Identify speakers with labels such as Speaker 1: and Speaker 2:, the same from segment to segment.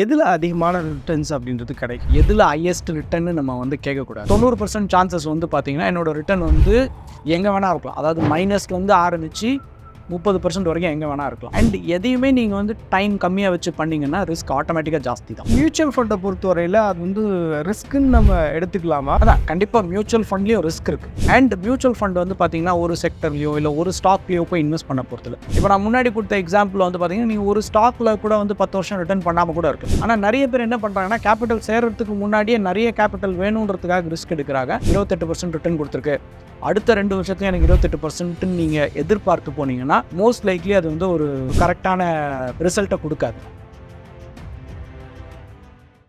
Speaker 1: எதில் அதிகமான ரிட்டர்ன்ஸ் அப்படின்றது கிடைக்கும்? எதில் ஹையஸ்ட் ரிட்டர்ன்னு நம்ம வந்து கேட்கக்கூடாது. தொண்ணூறு பர்சன்ட் சான்சஸ் வந்து பார்த்தீங்கன்னா என்னோடய ரிட்டர்ன் வந்து எங்கே வேணால் இருக்கலாம். அதாவது மைனஸ்லேருந்து ஆரம்பித்து முப்பது பர்சன்ட் வரைக்கும் எங்கே வேணால் இருக்கலாம். அண்ட் எதையுமே நீங்கள் வந்து டைம் கம்மியாக வச்சு பண்ணீங்கன்னா ரிஸ்க் ஆட்டோமேட்டிக்காக ஜாஸ்தி தான்.
Speaker 2: மியூச்சுவல் ஃபண்டை பொறுத்தவரையில் அது வந்து ரிஸ்க்குன்னு நம்ம எடுத்துக்கலாமா?
Speaker 1: அதான் கண்டிப்பாக மியூச்சுவல் ஃபண்ட்லேயும் ரிஸ்க் இருக்குது அண்ட் மியூச்சுவல் ஃபண்ட் வந்து பார்த்தீங்கன்னா ஒரு செக்டர்லையோ இல்லை ஒரு ஸ்டாக்லேயோ போய் இன்வெஸ்ட் பண்ண போகிறதில்ல இப்போ நான் முன்னாடி கொடுத்த எக்ஸாம்பிள் வந்து பார்த்தீங்கன்னா நீங்கள் ஒரு ஸ்டாக்கில் கூட வந்து பத்து வருஷம் ரிட்டர்ன் பண்ணாமல் கூட இருக்கு ஆனால் நிறைய பேர் என்ன பண்ணுறாங்கன்னா கேபிட்டல் சேர்றதுக்கு முன்னாடியே நிறைய கேபிட்டல் வேணுன்றதுக்காக ரிஸ்க் எடுக்கிறாங்க. இருபத்தெட்டு பர்சன்ட் ரிட்டர்ன் கொடுத்துருக்கு. அடுத்த ரெண்டு வருஷத்துக்கு எனக்கு இருபத்தெட்டு பர்சன்ட்னு நீங்கள் எதிர்பார்த்து போனீங்கன்னா மோஸ்ட் லைக்லி அது வந்து ஒரு கரெக்டான ரிசல்ட்டை கொடுக்காது.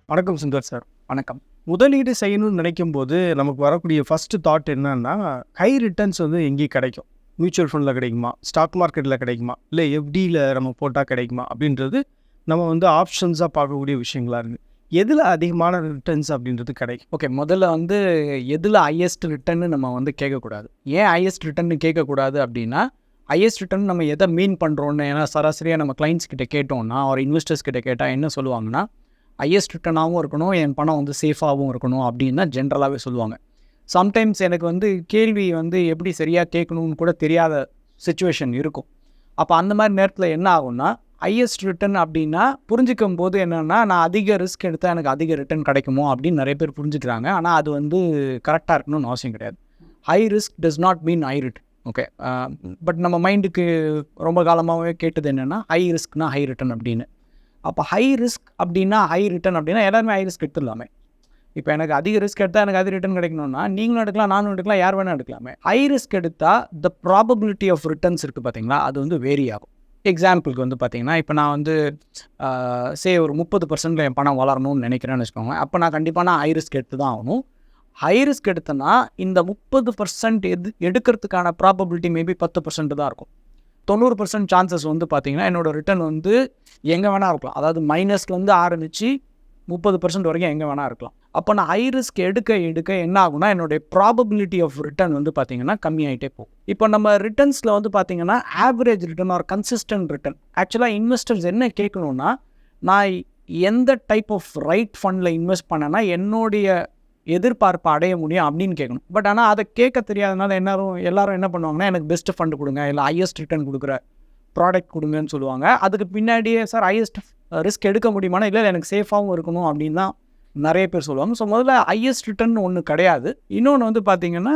Speaker 2: வணக்கம் சுந்தர் சார்.
Speaker 1: வணக்கம்.
Speaker 2: முதலீடு செய்யணும்னு நினைக்கும் போது நமக்கு வரக்கூடிய ஃபர்ஸ்ட் தாட் என்னன்னா ஹை ரிட்டர்ன்ஸ் வந்து எங்கேயும் கிடைக்கும். மியூச்சுவல் ஃபண்டில் கிடைக்குமா? ஸ்டாக் மார்க்கெட்டில் கிடைக்குமா? இல்லை எஃப்டியில் நம்ம போட்டால் கிடைக்குமா? அப்படின்றது நம்ம வந்து ஆப்ஷன்ஸாக பார்க்கக்கூடிய விஷயங்களா இருக்குது எதில் அதிகமான ரிட்டர்ன்ஸ் அப்படின்றது கிடைக்கும்?
Speaker 1: ஓகே முதல்ல வந்து எதில் ஹையஸ்ட் ரிட்டர்ன்னு நம்ம வந்து கேட்கக்கூடாது. ஏன் ஹையஸ்ட் ரிட்டர்ன்னு கேட்கக்கூடாது அப்படின்னா ஹையஸ்ட் ரிட்டர்ன் நம்ம எதை மீன் பண்ணுறோன்னு ஏன்னா சராசரியாக நம்ம கிளைண்ட்ஸ் கிட்ட கேட்டோம்னா ஒரு இன்வெஸ்டர்ஸ் கிட்ட கேட்டால் என்ன சொல்லுவாங்கன்னா ஹையஸ்ட் ரிட்டர்னாகவும் இருக்கணும் என் பணம் வந்து சேஃபாகவும் இருக்கணும் அப்படின்னு தான் ஜென்ரலாகவே சொல்லுவாங்க. சம்டைம்ஸ் எனக்கு வந்து கேள்வி வந்து எப்படி சரியாக கேட்கணும்னு கூட தெரியாத சுச்சுவேஷன் இருக்கும். அப்போ அந்த மாதிரி நேரத்தில் என்ன ஆகும்னா ஹையஸ்ட் ரிட்டர்ன் அப்படின்னா புரிஞ்சிக்கும் போது என்னென்னா நான் அதிக ரிஸ்க் எடுத்தால் எனக்கு அதிக ரிட்டர்ன் கிடைக்குமோ அப்படின்னு நிறைய பேர் புரிஞ்சுக்கிறாங்க. ஆனால் அது வந்து கரெக்டாக இருக்கணும்னு அவசியம் கிடையாது. High risk does not mean high return okay but நம்ம மைண்டுக்கு ரொம்ப காலமாகவே கேட்டது என்னென்னா ஹை ரிஸ்க்னா ஹை ரிட்டர்ன் அப்படின்னு. அப்போ ஹை ரிஸ்க் அப்படின்னா ஹை ரிட்டர்ன் அப்படின்னா எல்லாருமே ஹை ரிஸ்க் எடுத்துடலாமே. இப்போ எனக்கு அதிக ரிஸ்க் எடுத்தால் எனக்கு அதிக ரிட்டர்ன் கிடைக்கணும்னா நீங்களும் எடுக்கலாம் நானும் எடுக்கலாம் யார் வேணால் எடுக்கலாமே. ஹை ரிஸ்க் எடுத்தால் த ப்ராபபிலிட்டி ஆஃப் ரிட்டர்ன்ஸ் இருக்குது பார்த்தீங்களா அது வந்து வேரி ஆகும். எக்ஸாம்பிளுக்கு வந்து பார்த்தீங்கன்னா இப்போ நான் வந்து சே ஒரு முப்பது பர்சன்டில் என் பணம் வளரணும்னு நினைக்கிறேன்னு வச்சுக்கோங்க அப்போ நான் கண்டிப்பாக நான் ஹை ரிஸ்க் எடுத்து தான் ஆகணும். ஹை ரிஸ்க் எடுத்தேன்னா இந்த முப்பது பர்சன்ட் எது எடுக்கிறதுக்கான ப்ராபபிலிட்டி மேபி பத்து பர்சன்ட் தான் இருக்கும். தொண்ணூறு பர்சன்ட் சான்சஸ் வந்து பார்த்தீங்கன்னா என்னோட ரிட்டர்ன் வந்து எங்கே வேணால் இருக்கலாம். அதாவது மைனஸ்லேருந்து ஆரம்பித்து முப்பது பர்சன்ட் வரைக்கும் எங்கே வேணால் இருக்கலாம். அப்போ நான் ஹை ரிஸ்க் எடுக்க எடுக்க என்ன ஆகும்னா என்னுடைய ப்ராபபிலிட்டி ஆஃப் ரிட்டர்ன் வந்து பார்த்தீங்கன்னா கம்மியாகிட்டே போகும். இப்போ நம்ம ரிட்டர்ன்ஸில் வந்து பார்த்தீங்கன்னா average return or consistent return ஆக்சுவலாக இன்வெஸ்டர்ஸ் என்ன கேட்கணுன்னா நான் எந்த டைப் ஆஃப் ரைட் ஃபண்டில் இன்வெஸ்ட் பண்ணேன்னா என்னுடைய எதிர்பார்ப்பை அடைய முடியும் அப்படின்னு கேட்கணும். பட் ஆனால் அதை கேட்க தெரியாதனால எல்லாரும் எல்லாரும் என்ன பண்ணுவாங்கன்னா எனக்கு பெஸ்ட் ஃபண்டு கொடுங்க இல்லை ஹையஸ்ட் ரிட்டர்ன் கொடுக்குற ப்ராடக்ட் கொடுங்கன்னு சொல்லுவாங்க. அதுக்கு பின்னாடியே சார் ஹையஸ்ட் ரிஸ்க் எடுக்க முடியுமானா இல்லை எனக்கு சேஃபாகவும் இருக்கணும் அப்படின்னு தான் நிறைய பேர் சொல்லுவாங்க. ஸோ முதல்ல ஹையஸ்ட் ரிட்டர்ன் ஒன்று கிடையாது. இன்னொன்று வந்து பார்த்தீங்கன்னா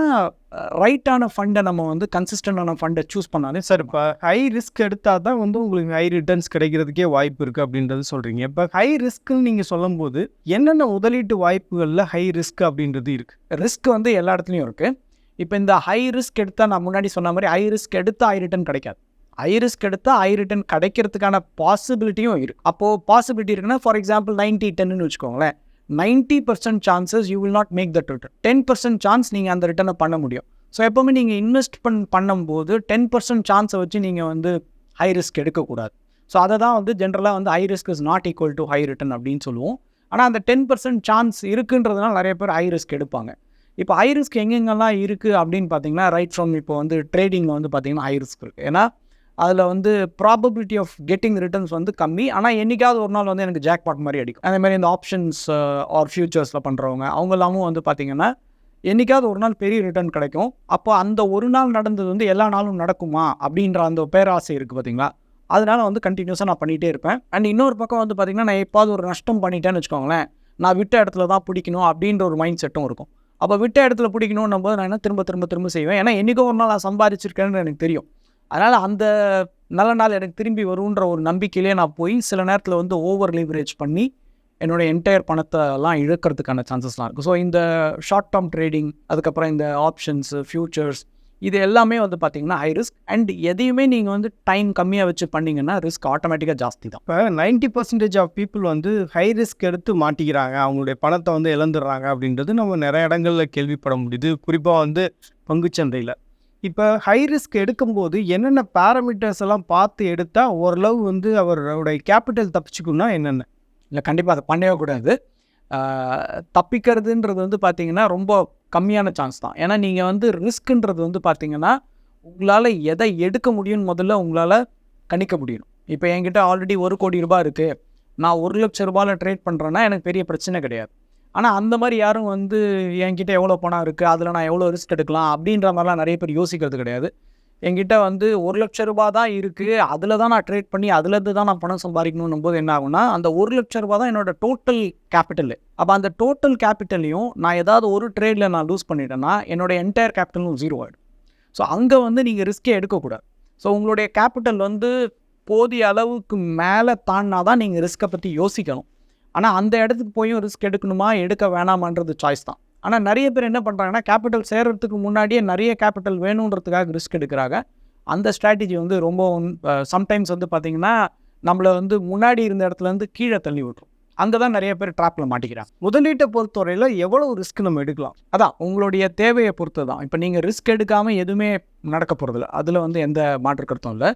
Speaker 1: ரைட்டான ஃபண்டை நம்ம வந்து கன்சிஸ்டண்டான ஃபண்டை சூஸ் பண்ணாலே
Speaker 2: சார். இப்போ ஹை ரிஸ்க் எடுத்தால் தான் வந்து உங்களுக்கு ஹை ரிட்டர்ன்ஸ் கிடைக்கிறதுக்கே வாய்ப்பு இருக்குது அப்படின்றது சொல்கிறீங்க இப்போ ஹை ரிஸ்க்குன்னு நீங்கள் சொல்லும்போது என்னென்ன முதலீட்டு வாய்ப்புகளில் ஹை ரிஸ்க் அப்படின்றது இருக்குது
Speaker 1: ரிஸ்க் வந்து எல்லா இடத்துலையும் இருக்குது இப்போ இந்த ஹை ரிஸ்க் எடுத்தால் நான் முன்னாடி சொன்ன மாதிரி ஹை ரிஸ்க் எடுத்தால் ஹை ரிட்டர்ன் கிடைக்காது. ஹை ரிஸ்க் எடுத்தால் ஹை ரிட்டர்ன் கிடைக்கிறதுக்கான பாசிபிலிட்டியும் இருக்குது அப்போது பாசிபிலிட்டி இருக்குன்னா ஃபார் எக்ஸாம்பிள் நைன்ட்டி டென்னு வச்சுக்கோங்களேன். Ninety percent chances you will not make that return ten percent chance நீங்கள் அந்த ரிட்டர்னை பண்ண முடியும். ஸோ எப்போவுமே நீங்கள் இன்வெஸ்ட் பண் பண்ணும்போது டென் பர்சன்ட் சான்ஸை வச்சு நீங்கள் வந்து ஹை ரிஸ்க் எடுக்கக்கூடாது. ஸோ அதை தான் வந்து ஜென்ரலாக வந்து high risk is not equal to high return அப்படின்னு சொல்லுவோம். ஆனால் அந்த டென் பர்சன்ட் சான்ஸ் இருக்குன்றதுனால நிறைய பேர் ஹை ரிஸ்க் எடுப்பாங்க. இப்போ ஹை ரிஸ்க் எங்கெங்கெல்லாம் இருக்குது அப்படின்னு பார்த்தீங்கன்னா ரைட் ஃப்ரம் இப்போ வந்து ட்ரேடிங்கில் வந்து பார்த்தீங்கன்னா ஹை ரிஸ்க் இருக்குது ஏன்னா அதில் வந்து ப்ராபபிலிட்டி ஆஃப் கெட்டிங் ரிட்டர்ன்ஸ் வந்து கம்மி. ஆனால் என்னைக்காவது ஒரு நாள் வந்து எனக்கு ஜாக்பாட் மாதிரி அடிக்கும். அதே மாதிரி இந்த ஆப்ஷன்ஸ் ஆர் ஃபியூச்சர்ஸில் பண்ணுறவங்க அவங்க எல்லாமும் வந்து பார்த்திங்கன்னா என்னைக்காவது ஒரு நாள் பெரிய ரிட்டர்ன் கிடைக்கும். அப்போ அந்த ஒரு நாள் நடந்தது வந்து எல்லா நாளும் நடக்குமா? அப்படின்ற அந்த பேராசை இருக்குது பார்த்தீங்களா அதனால் வந்து கண்டினியூஸாக நான் பண்ணிகிட்டே இருப்பேன். அண்ட் இன்னொரு பக்கம் வந்து பார்த்தீங்கன்னா நான் எப்பாவது ஒரு நஷ்டம் பண்ணிட்டேன்னு வச்சுக்கோங்களேன் நான் விட்ட இடத்துல தான் பிடிக்கணும் அப்படின்ற ஒரு மைண்ட் செட்டும் இருக்கும். அப்போ விட்ட இடத்துல பிடிக்கணும்னும் போது நான் என்ன திரும்ப திரும்ப திரும்ப செய்வேன். ஏன்னா என்றைக்கோ ஒரு நாள் நான் சம்பாதிச்சிருக்கேன்னு எனக்கு தெரியும். அதனால் அந்த நல்ல நாள் எனக்கு திரும்பி வருன்ற ஒரு நம்பிக்கையிலே நான் போய் சில நேரத்தில் வந்து ஓவர் லீவரேஜ் பண்ணி என்னோட என்டையர் பணத்தை எல்லாம் இழக்கிறதுக்கான சான்சஸ்லாம் இருக்குது ஸோ இந்த ஷார்ட் டேர்ம் ட்ரேடிங் அதுக்கப்புறம் இந்த ஆப்ஷன்ஸ் ஃபியூச்சர்ஸ் இது எல்லாமே வந்து பார்த்தீங்கன்னா ஹை ரிஸ்க் அண்ட் எதையுமே நீங்கள் வந்து டைம் கம்மியாக வச்சு பண்ணிங்கன்னா ரிஸ்க் ஆட்டோமேட்டிக்காக ஜாஸ்தி தான்.
Speaker 2: இப்போ நைன்ட்டி பர்சன்டேஜ் ஆஃப் பீப்புள் வந்து ஹை ரிஸ்க் எடுத்து மாட்டிக்கிறாங்க. அவங்களுடைய பணத்தை வந்து இழந்துடுறாங்க அப்படின்றது நம்ம நிறைய இடங்களில் கேள்விப்பட முடியுது. குறிப்பாக வந்து பங்குச்சந்தையில். இப்போ ஹை ரிஸ்க் எடுக்கும்போது என்னென்ன பேராமீட்டர்ஸ் எல்லாம் பார்த்து எடுத்தால் ஓரளவு வந்து அவருடைய கேபிட்டல் தப்பிச்சுக்கணும்னா என்னென்ன?
Speaker 1: இல்லை கண்டிப்பாக அதை பண்ணவே கூடாது. தப்பிக்கிறதுன்றது வந்து பார்த்தீங்கன்னா ரொம்ப கம்மியான சான்ஸ் தான். ஏன்னா நீங்கள் வந்து ரிஸ்க்குன்றது வந்து பார்த்தீங்கன்னா உங்களால் எதை எடுக்க முடியும்னு முதல்ல உங்களால் கணிக்க முடியும். இப்போ என்கிட்ட ஆல்ரெடி ஒரு கோடி ரூபாய் இருக்குது நான் ஒரு லட்ச ரூபாயில் ட்ரேட் பண்ணுறேன்னா எனக்கு பெரிய பிரச்சனை கிடையாது. ஆனால் அந்த மாதிரி யாரும் வந்து என்கிட்ட எவ்வளோ பணம் இருக்குது அதில் நான் எவ்வளோ ரிஸ்க் எடுக்கலாம்? அப்படின்ற மாதிரிலாம் நிறைய பேர் யோசிக்கிறது கிடையாது. என்கிட்ட வந்து ஒரு லட்ச ரூபா தான் இருக்குது அதில் தான் நான் ட்ரேட் பண்ணி அதுலேருந்து தான் நான் பணம் சம்பாதிக்கணும் போது என்ன ஆகும்னா அந்த ஒரு லட்ச ரூபா தான் என்னோட டோட்டல் கேபிட்டல் அப்போ அந்த டோட்டல் கேபிட்டலையும் நான் ஏதாவது ஒரு ட்ரேடில் நான் லூஸ் பண்ணிட்டேன்னா என்னோட என்டையர் கேபிட்டலும் ஜீரோ ஆகிடும் ஸோ அங்கே வந்து நீங்கள் ரிஸ்க்கே எடுக்கக்கூடாது. ஸோ உங்களுடைய கேபிட்டல் வந்து போதிய அளவுக்கு மேலே தாண்டினா தான் நீங்கள் ரிஸ்க்கை பற்றி யோசிக்கணும். ஆனால் அந்த இடத்துக்கு போயும் ரிஸ்க் எடுக்கணுமா? எடுக்க வேணாமான்றது சாய்ஸ் தான். ஆனால் நிறைய பேர் என்ன பண்ணுறாங்கன்னா கேபிட்டல் சேர்கிறதுக்கு முன்னாடியே நிறைய கேபிட்டல் வேணுன்றதுக்காக ரிஸ்க் எடுக்கிறாங்க. அந்த ஸ்ட்ராட்டஜி வந்து ரொம்ப சம்டைம்ஸ் வந்து பார்த்திங்கன்னா நம்மளை வந்து முன்னாடி இருந்த இடத்துலேருந்து கீழே தள்ளி விட்டுரும். அங்கே தான் நிறைய பேர் ட்ராப்பில் மாட்டிக்கிறாங்க.
Speaker 2: முதலீட்டை பொறுத்தவரையில் எவ்வளோ ரிஸ்க் நம்ம எடுக்கலாம்?
Speaker 1: அதான் உங்களுடைய தேவையை பொறுத்து தான் இப்போ நீங்கள் ரிஸ்க் எடுக்காமல் எதுவுமே நடக்க போகிறதில்ல அதில் வந்து எந்த மாற்று கருத்தும் இல்லை.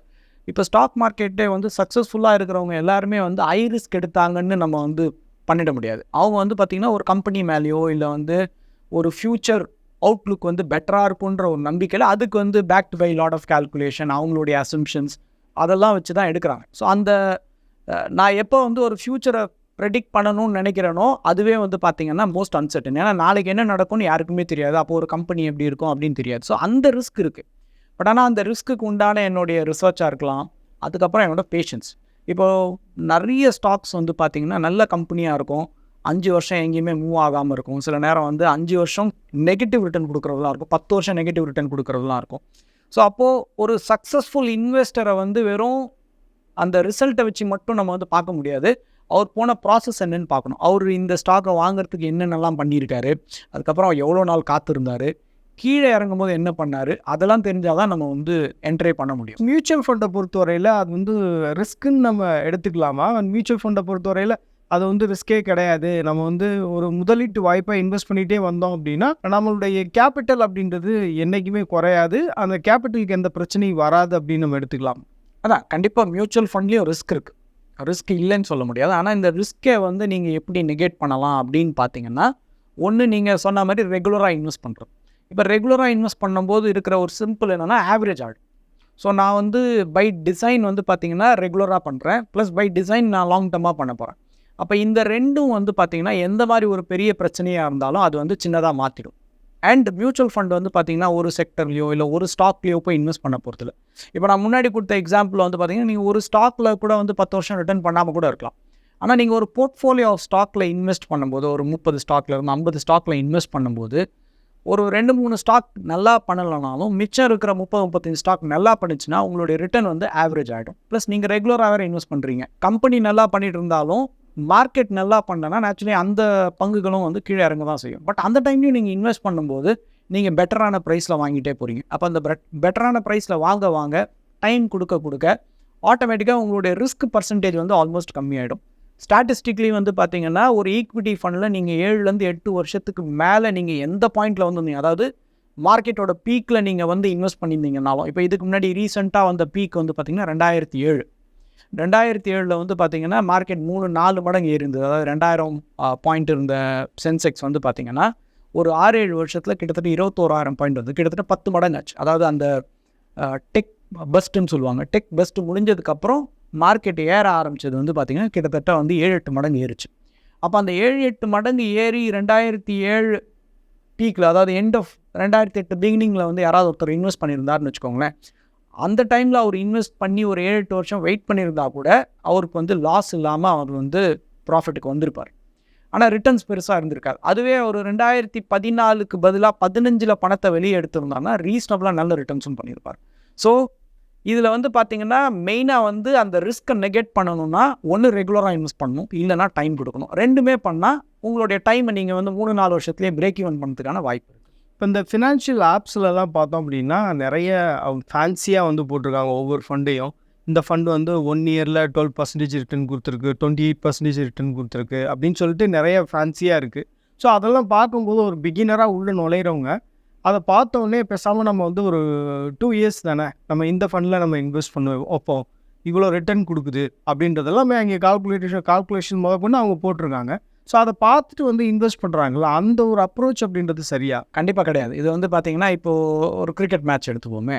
Speaker 1: இப்போ ஸ்டாக் மார்க்கெட்டே வந்து சக்ஸஸ்ஃபுல்லாக இருக்கிறவங்க எல்லாருமே வந்து ஹை ரிஸ்க் எடுத்தாங்கன்னு நம்ம வந்து பண்ணிட முடியாது. அவங்க வந்து பார்த்திங்கன்னா ஒரு கம்பெனி மேலேயோ இல்லை வந்து ஒரு ஃப்யூச்சர் அவுட்லுக் வந்து பெட்டராக இருக்குன்ற ஒரு நம்பிக்கையில் அதுக்கு வந்து backed by lot of calculation அவங்களுடைய அசம்ஷன்ஸ் அதெல்லாம் வச்சு தான் எடுக்கிறாங்க. ஸோ அந்த நான் எப்போ வந்து ஒரு ஃப்யூச்சரை ப்ரெடிக்ட் பண்ணணும்னு நினைக்கிறேனோ அதுவே வந்து பார்த்திங்கன்னா மோஸ்ட் அன்சர்டன் ஏன்னா நாளைக்கு என்ன நடக்கும்னு யாருக்குமே தெரியாது. அப்போ ஒரு கம்பெனி எப்படி இருக்கும் அப்படின்னு தெரியாது. ஸோ அந்த ரிஸ்க் இருக்குது பட் ஆனால் அந்த ரிஸ்க்குக்கு உண்டான என்னுடைய ரிசர்ச்சாக இருக்கலாம். அதுக்கப்புறம் என்னோட பேஷன்ஸ் இப்போது நிறைய ஸ்டாக்ஸ் வந்து பார்த்திங்கன்னா நல்ல கம்பெனியாக இருக்கும். அஞ்சு வருஷம் எங்கேயுமே மூவ் ஆகாமல் இருக்கும். சில நேரம் வந்து அஞ்சு வருஷம் நெகட்டிவ் ரிட்டர்ன் கொடுக்குறதுலாம் இருக்கும். பத்து வருஷம் நெகட்டிவ் ரிட்டர்ன் கொடுக்குறதுலாம் இருக்கும். ஸோ அப்போது ஒரு சக்ஸஸ்ஃபுல் இன்வெஸ்டரை வந்து வெறும் அந்த ரிசல்ட்டை வச்சு மட்டும் நம்ம வந்து பார்க்க முடியாது. அவர் போன ப்ராசஸ் என்னென்னு பார்க்கணும். அவர் இந்த ஸ்டாக்கை வாங்குறதுக்கு என்னென்னலாம் பண்ணியிருக்காரு? அதுக்கப்புறம் எவ்வளோ நாள் காத்திருந்தார்? கீழே இறங்கும் போது என்ன பண்ணார்? அதெல்லாம் தெரிஞ்சால் தான் நம்ம வந்து என்ட்ரே பண்ண முடியும்.
Speaker 2: மியூச்சுவல் ஃபண்டை பொறுத்தவரையில் அது வந்து ரிஸ்க்குன்னு நம்ம எடுத்துக்கலாமா? மியூச்சுவல் ஃபண்டை பொறுத்தவரையில் அது வந்து ரிஸ்கே கிடையாது. நம்ம வந்து ஒரு முதலீட்டு வாய்ப்பை இன்வெஸ்ட் பண்ணிகிட்டே வந்தோம் அப்படின்னா நம்மளுடைய கேபிட்டல் அப்படின்றது என்றைக்குமே குறையாது. அந்த கேபிட்டலுக்கு எந்த பிரச்சனையும் வராது அப்படின்னு நம்ம எடுத்துக்கலாம்.
Speaker 1: அதான் கண்டிப்பாக மியூச்சுவல் ஃபண்ட்லேயும் ரிஸ்க் இருக்குது ரிஸ்க் இல்லைன்னு சொல்ல முடியாது. ஆனால் இந்த ரிஸ்க்கை வந்து நீங்கள் எப்படி நெகேட் பண்ணலாம் அப்படின்னு பார்த்தீங்கன்னா ஒன்று நீங்கள் சொன்ன மாதிரி ரெகுலராக இன்வெஸ்ட் பண்ணுறது இப்போ ரெகுலராக இன்வெஸ்ட் பண்ணும்போது இருக்கிற ஒரு சிம்பிள் என்னென்னா ஆவரேஜ் ஆர்ட் ஸோ நான் வந்து பை டிசைன் வந்து பார்த்திங்கன்னா ரெகுலராக பண்ணுறேன் ப்ளஸ் பை டிசைன் நான் லாங் டர்மாக பண்ண போகிறேன் அப்போ இந்த ரெண்டும் வந்து பார்த்திங்கன்னா எந்த மாதிரி ஒரு பெரிய பிரச்சனையாக இருந்தாலும் அது வந்து சின்னதாக மாற்றிடும் அண்ட் மியூச்சுவல் ஃபண்ட் வந்து பார்த்திங்கன்னா ஒரு செக்டர்லையோ இல்லை ஒரு ஸ்டாக்லேயோ போய் இன்வெஸ்ட் பண்ண போகிறதில்ல இப்போ நான் முன்னாடி கொடுத்த எக்ஸாம்பிள் வந்து பார்த்தீங்கன்னா நீங்கள் ஒரு ஸ்டாக்கில் கூட வந்து பத்து வருஷம் ரிட்டர்ன் பண்ணாமல் கூட இருக்கலாம். ஆனால் நீங்கள் ஒரு போர்ட்ஃபோலியோ ஆஃப் ஸ்டாக்கில் இன்வெஸ்ட் பண்ணும்போது ஒரு முப்பது ஸ்டாக்கில் இருந்து ஐம்பது ஸ்டாக்கில் இன்வெஸ்ட் பண்ணும்போது ஒரு ரெண்டு மூணு ஸ்டாக் நல்லா பண்ணலைனாலும் மிச்சம் இருக்கிற முப்பது முப்பத்தஞ்சு ஸ்டாக் நல்லா பண்ணிச்சுன்னா உங்களுடைய ரிட்டர்ன் வந்து ஆவரேஜ் ஆகிடும் ப்ளஸ் நீங்கள் ரெகுலராக வேறு இன்வெஸ்ட் பண்ணுறீங்க கம்பெனி நல்லா பண்ணிட்டு இருந்தாலும் மார்க்கெட் நல்லா பண்ணனா நேச்சுரலி அந்த பங்குகளும் வந்து கீழே இறங்க தான் செய்யும். பட் அந்த டைம்லையும் நீங்கள் இன்வெஸ்ட் பண்ணும்போது நீங்கள் பெட்டரான ப்ரைஸில் வாங்கிட்டே போகிறீங்க அப்போ அந்த பெட்டரான ப்ரைஸில் வாங்க வாங்க டைம் கொடுக்க கொடுக்க ஆட்டோமேட்டிக்காக உங்களுடைய ரிஸ்க் பர்சன்டேஜ் வந்து ஆல்மோஸ்ட் கம்மியாயிடும். ஸ்டாட்டிஸ்டிக்லி வந்து பார்த்தீங்கன்னா ஒரு ஈக்விட்டி ஃபண்டில் நீங்கள் ஏழுலேருந்து எட்டு வருஷத்துக்கு மேலே நீங்கள் எந்த பாயிண்டில் வந்திருந்தீங்க அதாவது மார்க்கெட்டோட பீக்கில் நீங்கள் வந்து இன்வெஸ்ட் பண்ணியிருந்தீங்கனாலும் இப்போ இதுக்கு முன்னாடி ரீசெண்டாக வந்த பீக் வந்து பார்த்தீங்கன்னா ரெண்டாயிரத்தி ஏழு. ரெண்டாயிரத்தி ஏழில் வந்து பார்த்தீங்கன்னா மார்க்கெட் மூணு நாலு மடங்கு இருந்தது அதாவது ரெண்டாயிரம் பாயிண்ட் இருந்த சென்செக்ஸ் வந்து பார்த்தீங்கன்னா ஒரு ஆறு ஏழு வருஷத்தில் கிட்டத்தட்ட இருபத்தோராயிரம் பாயிண்ட் வந்து கிட்டத்தட்ட பத்து மடங்கு ஆச்சு. அதாவது அந்த டெக் பஸ்ட்டுன்னு சொல்லுவாங்க. டெக் பெஸ்ட்டு முடிஞ்சதுக்கப்புறம் மார்க்கெட் ஏற ஆரம்பிச்சது வந்து பார்த்திங்கன்னா கிட்டத்தட்ட வந்து ஏழு எட்டு மடங்கு ஏறிச்சு. அப்போ அந்த ஏழு எட்டு மடங்கு ஏறி ரெண்டாயிரத்தி ஏழு பீக்கில் அதாவது எண்ட் ஆஃப் ரெண்டாயிரத்தி எட்டு பிகினிங்கில் வந்து யாராவது ஒருத்தர் இன்வெஸ்ட் பண்ணியிருந்தாருன்னு வச்சுக்கோங்களேன். அந்த டைமில் அவர் இன்வெஸ்ட் பண்ணி ஒரு ஏழு எட்டு வருஷம் வெயிட் பண்ணியிருந்தா கூட அவருக்கு வந்து லாஸ் இல்லாமல் அவர் வந்து ப்ராஃபிட்டுக்கு வந்திருப்பார். ஆனால் ரிட்டர்ன்ஸ் பெருசாக இருந்திருக்காது. அதுவே ஒரு ரெண்டாயிரத்தி பதினாலுக்கு பதிலாக பதினஞ்சில் பணத்தை வெளியே எடுத்திருந்தாங்கன்னா ரீசனபிளாக நல்ல ரிட்டர்ன்ஸும் பண்ணியிருப்பார். ஸோ இதில் வந்து பார்த்தீங்கன்னா மெயினாக வந்து அந்த ரிஸ்க்கை நெகெட் பண்ணணும்னா ஒன்று ரெகுலராக இன்வெஸ்ட் பண்ணணும் இல்லைனா டைம் கொடுக்கணும். ரெண்டுமே பண்ணால் உங்களுடைய டைமை நீங்கள் வந்து மூணு நாலு வருஷத்துலேயே பிரேக் ஈவன் பண்ணுறதுக்கான வாய்ப்பு இருக்குது
Speaker 2: இப்போ இந்த ஃபினான்ஷியல் ஆப்ஸ்லலாம் பார்த்தோம் அப்படின்னா நிறைய ஃபேன்சியாக வந்து போட்டிருக்காங்க ஒவ்வொரு ஃபண்டையும் இந்த ஃபண்டு வந்து ஒன் இயரில் டுவெல் பர்சன்டேஜ் ரிட்டர்ன் கொடுத்துருக்கு டுவெண்ட்டி எயிட் பர்சன்டேஜ் ரிட்டர்ன் கொடுத்துருக்கு அப்படின்னு சொல்லிட்டு நிறைய ஃபேன்சியாக இருக்குது ஸோ அதெல்லாம் பார்க்கும்போது ஒரு பிகினராக உள்ளே நுழையிறவங்க அதை பார்த்தோன்னே பேசாமல் நம்ம வந்து ஒரு டூ இயர்ஸ் தானே நம்ம இந்த ஃபண்டில் நம்ம இன்வெஸ்ட் பண்ண வைப்போம் இவ்வளோ ரிட்டர்ன் கொடுக்குது அப்படின்றதெல்லாம் அங்கே கால்குலேஷன் கால்குலேஷன் முதல் கொண்டு அவங்க போட்டிருக்காங்க. ஸோ அதை பார்த்துட்டு வந்து இன்வெஸ்ட் பண்ணுறாங்களா அந்த ஒரு அப்ரோச் அப்படின்றது சரியா?
Speaker 1: கண்டிப்பாக கிடையாது. இது வந்து பார்த்தீங்கன்னா இப்போது ஒரு கிரிக்கெட் மேட்ச் எடுத்துப்போமே.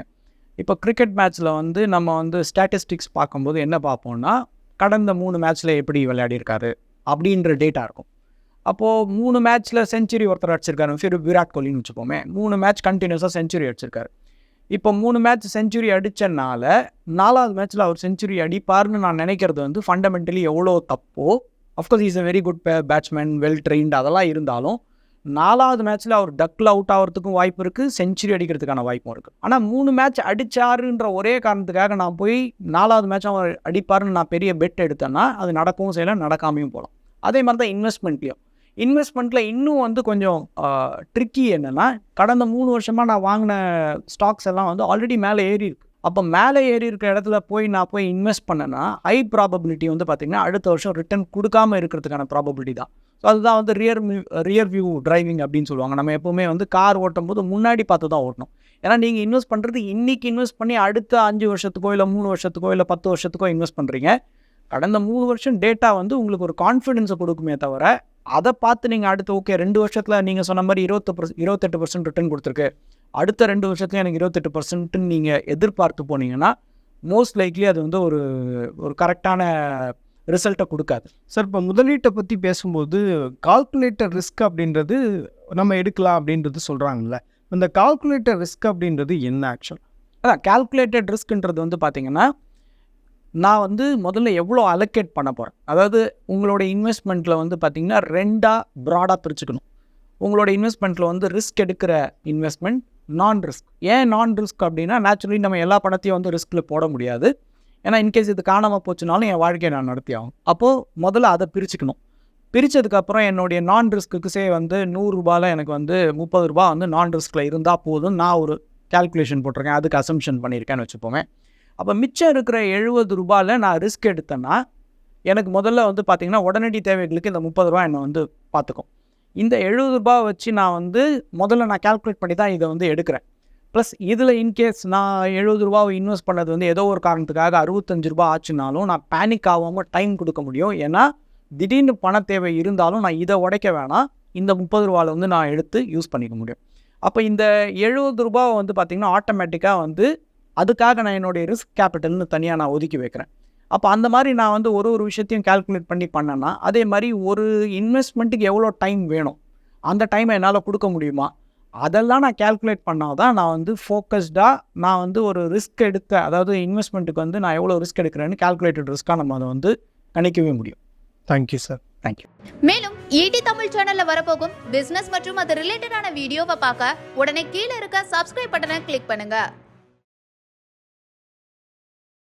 Speaker 1: இப்போ கிரிக்கெட் மேட்ச்சில் வந்து நம்ம வந்து ஸ்டாட்டிஸ்டிக்ஸ் பார்க்கும்போது என்ன பார்ப்போம்னா கடந்த மூணு மேட்ச்சில் எப்படி விளையாடிருக்காரு அப்படின்ற டேட்டா இருக்கும். அப்போது மூணு மேட்ச்சில் செஞ்சுரி ஒருத்தர் அடிச்சிருக்காரு. ஃபிர் விராட் கோலின்னு வச்சுப்போமே மூணு மேட்ச் கண்டினியூஸாக செஞ்சுரி அடிச்சிருக்காரு. இப்போ மூணு மேட்ச் செஞ்சுரி அடித்தனால நாலாவது மேட்ச்சில் அவர் செஞ்சுரி அடிப்பார்னு நான் நினைக்கிறது வந்து ஃபண்டமெண்டலி எவ்வளோ தப்போ of course is a very good batsman well trained அதெல்லாம் இருந்தாலும் நாலாவது மேட்ச்சில் அவர் டக்கில் அவுட் ஆகிறதுக்கும் வாய்ப்பு இருக்குது செஞ்சுரி அடிக்கிறதுக்கான வாய்ப்பும் இருக்குது ஆனால் மூணு மேட்ச் அடிச்சாருன்ற ஒரே காரணத்துக்காக நான் போய் நாலாவது மேட்ச் அவர் அடிப்பாருன்னு நான் பெரிய பெட் எடுத்தேன்னா அது நடக்கவும் செய்யலாம் நடக்காமையும் போகலாம். அதே மாதிரி தான் இன்வெஸ்ட்மெண்ட்லேயும் இன்வெஸ்ட்மெண்ட்டில் இன்னும் வந்து கொஞ்சம் ட்ரிக்கி என்னென்னா கடந்த மூணு வருஷமாக நான் வாங்கின ஸ்டாக்ஸ் எல்லாம் வந்து ஆல்ரெடி மேலே ஏறி இருக்கு. அப்போ மேலே ஏறி இருக்கிற இடத்துல போய் நான் போய் இன்வெஸ்ட் பண்ணேன்னா ஹை ப்ராபபிலிட்டி வந்து பார்த்திங்கன்னா அடுத்த வருஷம் ரிட்டர்ன் கொடுக்காம இருக்கிறதுக்கான ப்ராபபிலிட்டி தான். ஸோ அதுதான் வந்து ரியர் ரியர் வியூ டிரைவிங் அப்படின்னு சொல்லுவாங்க. நம்ம எப்போவுமே வந்து கார் ஓட்டும் போது முன்னாடி பார்த்து தான் ஓட்டணும். ஏன்னா நீங்கள் இன்வெஸ்ட் பண்ணுறது இன்றைக்கி இன்வெஸ்ட் பண்ணி அடுத்த அஞ்சு வருஷத்துக்கோ இல்லை மூணு வருஷத்துக்கோ இல்லை பத்து வருஷத்துக்கோ இன்வெஸ்ட் பண்ணுறீங்க கடந்த மூணு வருஷம் டேட்டா வந்து உங்களுக்கு ஒரு கான்ஃபிடென்ஸை கொடுக்குமே தவிர அதை பார்த்து நீங்கள் அடுத்து ஓகே ரெண்டு வருஷத்தில் நீங்கள் சொன்ன மாதிரி இருபத்து பர்சன்ட் இருபத்தெட்டு பர்சன்ட் ரிட்டர்ன் கொடுத்துருக்கு. அடுத்த ரெண்டு வருஷத்துல எனக்கு இருபத்தெட்டு பர்சன்ட்னு நீங்கள் எதிர்பார்த்து போனீங்கன்னா மோஸ்ட் லைக்லி அது வந்து ஒரு ஒரு கரெக்டான ரிசல்ட்டை கொடுக்காது.
Speaker 2: சார் இப்போ முதலீட்டை பற்றி பேசும்போது கால்குலேட்டர் ரிஸ்க் அப்படின்றது நம்ம எடுக்கலாம் அப்படின்றது சொல்கிறாங்கல்ல இந்த கால்குலேட்டர் ரிஸ்க் அப்படின்றது என்ன ஆக்சுவல்
Speaker 1: அதான் கால்குலேட்டட் ரிஸ்க்ன்றது வந்து பார்த்தீங்கன்னா நான் வந்து முதல்ல எவ்வளோ அலோகேட் பண்ண போகிறேன் அதாவது உங்களோட இன்வெஸ்ட்மெண்ட்டில் வந்து பார்த்திங்கன்னா ரெண்டாக ப்ராடாக பிரிச்சுக்கணும். உங்களோட இன்வெஸ்ட்மெண்ட்டில் வந்து ரிஸ்க் எடுக்கிற இன்வெஸ்ட்மெண்ட் நான் ரிஸ்க் ஏன் நான் ரிஸ்க் அப்படின்னா நேச்சுரலி நம்ம எல்லா பணத்தையும் வந்து ரிஸ்கில் போட முடியாது. ஏன்னா இன்கேஸ் இது காணாமல் போச்சுனாலும் என் வாழ்க்கையை நான் நடத்தி ஆகும் அப்போது முதல்ல அதை பிரிச்சுக்கணும். பிரித்ததுக்கப்புறம் என்னுடைய நான் ரிஸ்க்குக்கு சே வந்து நூறுரூபாவில் எனக்கு வந்து முப்பது ரூபா வந்து நான் ரிஸ்கில் இருந்தால் போதும். நான் ஒரு கால்குலேஷன் போட்டிருக்கேன். அதுக்கு அசம்ஷன் பண்ணியிருக்கேன்னு வச்சுப்போமே அப்போ மிச்சம் இருக்கிற எழுபது ரூபாயில் நான் ரிஸ்க் எடுத்தேன்னா எனக்கு முதல்ல வந்து பார்த்திங்கன்னா உடனடி தேவைகளுக்கு இந்த முப்பது ரூபா என்னை வந்து பார்த்துக்கும் இந்த எழுபது ரூபா வச்சு நான் வந்து முதல்ல நான் கால்குலேட் பண்ணி தான் இதை வந்து எடுக்கிறேன். ப்ளஸ் இதில் இன்கேஸ் நான் எழுபது ரூபாவை இன்வெஸ்ட் பண்ணது வந்து ஏதோ ஒரு காரணத்துக்காக அறுபத்தஞ்சு ரூபா ஆச்சுனாலும் நான் பேனிக் ஆகாமல் டைம் கொடுக்க முடியும். ஏன்னா திடீர்னு பண தேவை இருந்தாலும் நான் இதை உடைக்க வேணாம். இந்த முப்பது ரூபாவில் வந்து நான் எடுத்து யூஸ் பண்ணிக்க முடியும். அப்போ இந்த எழுபது ரூபாவை வந்து பார்த்திங்கன்னா ஆட்டோமேட்டிக்காக வந்து அதுக்காக நான் என்னுடைய ரிஸ்க் கேபிட்டல்னு தனியாக நான் ஒதுக்கி வைக்கிறேன். அப்போ அந்த மாதிரி நான் வந்து ஒரு ஒரு விஷயத்தையும் கால்குலேட் பண்ணி பண்ணேன்னா அதே மாதிரி ஒரு இன்வெஸ்ட்மெண்ட்டுக்கு எவ்வளோ டைம் வேணும்? அந்த டைமை என்னால் கொடுக்க முடியுமா? அதெல்லாம் நான் கால்குலேட் பண்ணால் தான் நான் வந்து ஃபோக்கஸ்டாக நான் வந்து ஒரு ரிஸ்க் எடுத்த அதாவது இன்வெஸ்ட்மெண்ட்டுக்கு வந்து நான் எவ்வளோ ரிஸ்க் எடுக்கிறேன்னு கால்குலேட்டட் ரிஸ்க்காக நம்ம அதை வந்து கணிக்கவே முடியும்.
Speaker 2: Thank you sir
Speaker 1: thank you
Speaker 3: மேலும் ஈடி தமிழ் சேனல்ல வரப்போகும் பிசினஸ் மற்றும் அது ரிலேட்டடான வீடியோவை பார்க்க உடனே கீழே இருக்க சப்ஸ்கிரைப் பட்டனை கிளிக் பண்ணுங்க.